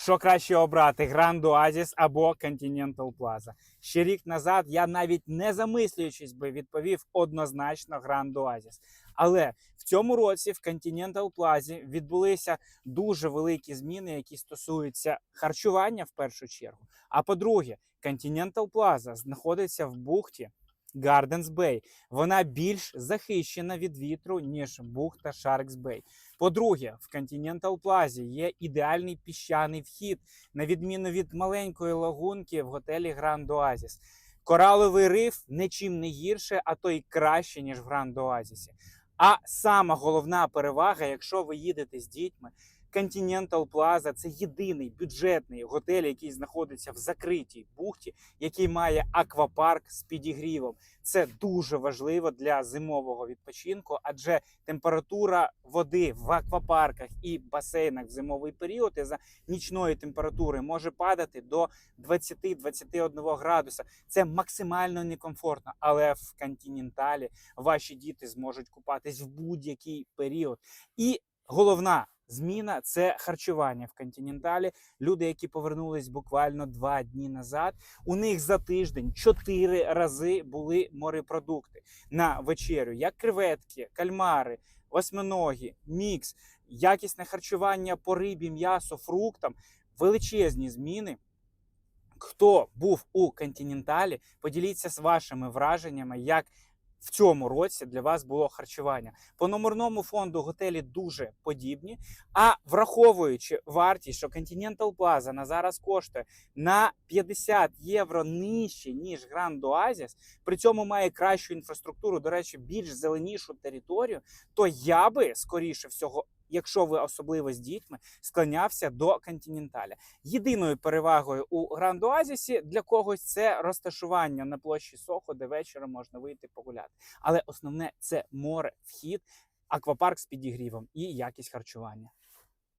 Що краще обрати Grand Oasis або Continental Plaza? Ще рік назад я навіть не замислюючись би відповів однозначно Grand Oasis. Але в цьому році в Continental Plaza відбулися дуже великі зміни, які стосуються харчування в першу чергу. А по-друге, Continental Plaza знаходиться в бухті Gardens Bay. Вона більш захищена від вітру, ніж бухта Sharks Bay. По-друге, в Continental Plaza є ідеальний піщаний вхід, на відміну від маленької лагунки в готелі Grand Oasis. Кораловий риф нічим не гірше, а то й краще, ніж в Grand Oasis. А сама головна перевага, якщо ви їдете з дітьми, Continental Plaza – це єдиний бюджетний готель, який знаходиться в закритій бухті, який має аквапарк з підігрівом. Це дуже важливо для зимового відпочинку, адже температура води в аквапарках і басейнах в зимовий період із-за нічної температури може падати до 20-21 градуса. Це максимально некомфортно, але в континенталі ваші діти зможуть купатись в будь-який період. І головна зміна це харчування в континенталі. Люди, які повернулись буквально два дні назад, у них за тиждень чотири рази були морепродукти на вечерю, як креветки, кальмари, осьминоги, мікс, якісне харчування по рибі, м'ясо, фруктам, величезні зміни. Хто був у континенталі, поділіться з вашими враженнями, як в цьому році для вас було харчування. По номерному фонду готелі дуже подібні. А враховуючи вартість, що Continental Plaza на зараз коштує на 50 євро нижче, ніж Grand Oasis, при цьому має кращу інфраструктуру, до речі, більш зеленішу територію, то я би скоріше всього. Якщо ви особливо з дітьми, склонявся до континенталя. Єдиною перевагою у Гранд Оазісі для когось це розташування на площі Сохо, де вечором можна вийти погуляти. Але основне це море, вхід, аквапарк з підігрівом і якість харчування.